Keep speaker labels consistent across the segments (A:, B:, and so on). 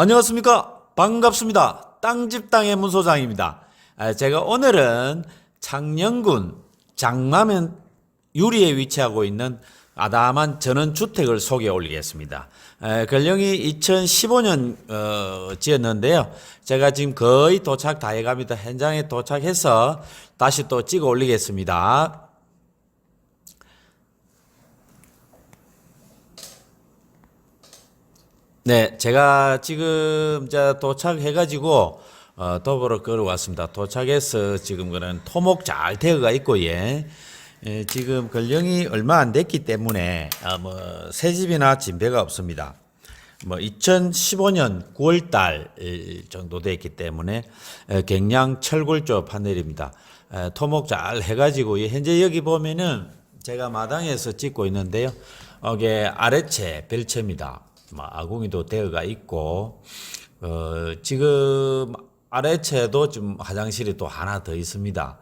A: 안녕하십니까. 반갑습니다. 땅집 땅의 문소장입니다. 아, 제가 오늘은 창녕군 장마면 유리에 위치하고 있는 아담한 전원 주택을 소개해 올리겠습니다. 에, 근령이 2015년 어, 지었는데요. 제가 지금 거의 도착 다 해갑니다. 현장에 도착해서 다시 또 찍어 올리겠습니다. 네, 제가 지금 이제 도착해가지고 어, 도보로 걸어왔습니다. 도착해서 지금 그는 토목 잘 되어가 있고 예. 예, 지금 근령이 얼마 안 됐기 때문에 어, 뭐 새 집이나 진배가 없습니다. 뭐 2015년 9월 달 정도 됐기 때문에 에, 갱량 철골조 판넬입니다. 에, 토목 잘 해가지고 이 현재 여기 보면은 제가 마당에서 찍고 있는데요. 이게 아래채 별채입니다. 뭐 아궁이도 되어가 있고 어, 지금 아래채도 좀 화장실이 또 하나 더 있습니다.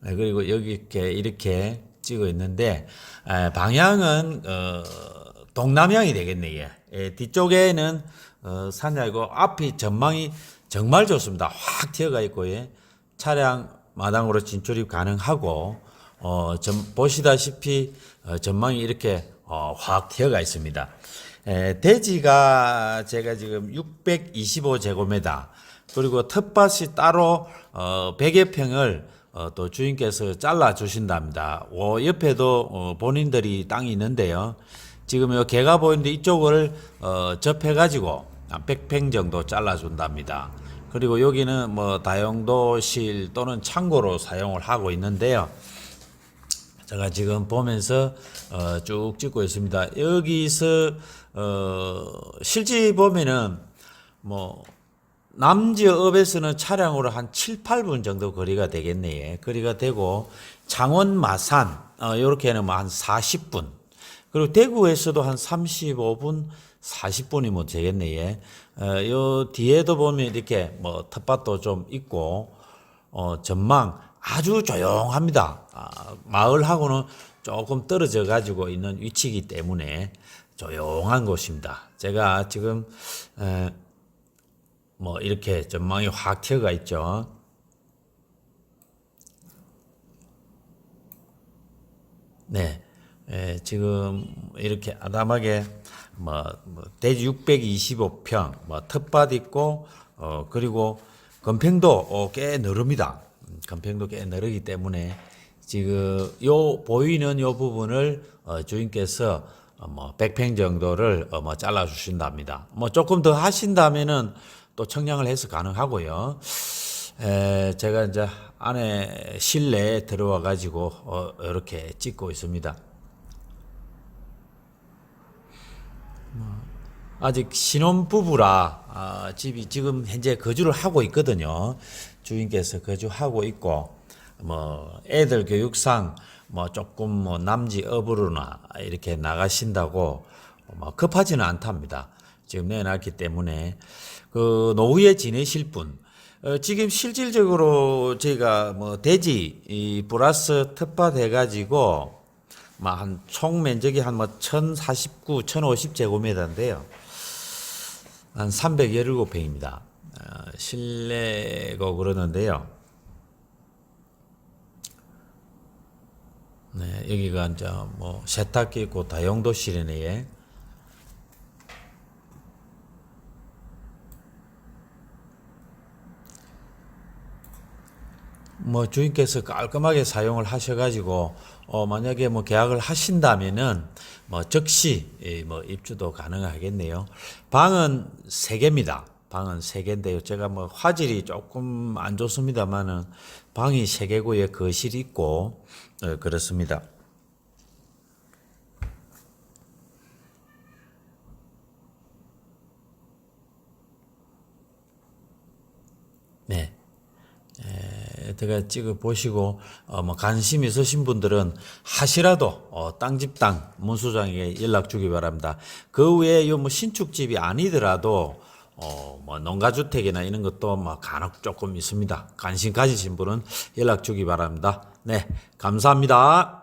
A: 네, 그리고 여기 이렇게 이렇게 찍어 있는데 에, 방향은 어, 동남향이 되겠네. 예. 예, 뒤쪽에는 어, 산이고 앞이 전망이 정말 좋습니다. 확 튀어가 있고 예. 차량 마당으로 진출입 가능하고 어, 전, 보시다시피 어, 전망이 이렇게 어, 확 튀어가 있습니다. 에, 대지가 제가 지금 625제곱미터 그리고 텃밭이 따로 어, 100여 평을 어, 또 주인께서 잘라 주신답니다. 어, 옆에도 어, 본인들이 땅이 있는데요. 지금 요 개가 보이는데 이쪽을 어, 접해 가지고 한 100평 정도 잘라 준답니다. 그리고 여기는 뭐 다용도실 또는 창고로 사용을 하고 있는데요. 제가 지금 보면서 어, 쭉 찍고 있습니다. 여기서 어, 실제 보면은 뭐 남지읍에서는 차량으로 한 7, 8분 정도 거리가 되겠네요. 거리가 되고 창원 마산 어, 요렇게는 뭐 한 40분. 그리고 대구에서도 한 35분, 40분이면 되겠네요. 어, 요 뒤에도 보면 이렇게 뭐 텃밭도 좀 있고 어, 전망 아주 조용합니다. 아, 마을하고는 조금 떨어져 가지고 있는 위치이기 때문에 조용한 곳입니다. 제가 지금 에, 뭐 이렇게 전망이 확 튀어가 있죠. 네, 에, 지금 이렇게 아담하게 뭐, 뭐 대지 625평, 뭐 텃밭 있고 어 그리고 건평도 어, 꽤 늘릅니다. 음, 건평도 꽤 늘르기 때문에 지금 요 보이는 요 부분을 어, 주인께서 어, 뭐 100평 정도를 어, 뭐 잘라 주신답니다. 뭐 조금 더 하신다면은 또 청량을 해서 가능하고요. 에, 제가 이제 안에 실내에 들어와 가지고 어, 이렇게 찍고 있습니다. 아직 신혼 부부라 아, 집이 지금 현재 거주를 하고 있거든요. 주인께서 거주하고 있고 뭐 애들 교육상 뭐 조금 뭐 남지 업으로나 이렇게 나가신다고 뭐 급하지는 않답니다. 지금 내놨기 때문에 그 노후에 지내실 분 어, 지금 실질적으로 저희가 뭐 대지 이 텃밭 해 가지고 뭐 한 총 면적이 한뭐 1049, 1050 제곱미터인데요. 한 317평입니다. 어, 실내고 그러는데요. 네, 여기가 이제 뭐 세탁기 있고 다용도실이네. 뭐 주인께서 깔끔하게 사용을 하셔가지고 어 만약에 뭐 계약을 하신다면은 뭐 즉시 예, 뭐 입주도 가능하겠네요. 방은 세 개입니다. 방은 세 개인데요. 제가 뭐 화질이 조금 안 좋습니다만은 방이 세 개고에 거실이 있고 어, 그렇습니다. 네. 에, 제가 찍어 보시고 어, 뭐 관심 있으신 분들은 하시라도 어, 땅집 땅 문소장에게 연락 주기 바랍니다. 그 외에 요뭐 신축집이 아니더라도 어, 뭐 농가주택이나 이런 것도 뭐 간혹 조금 있습니다. 관심 가지신 분은 연락 주기 바랍니다. 네, 감사합니다.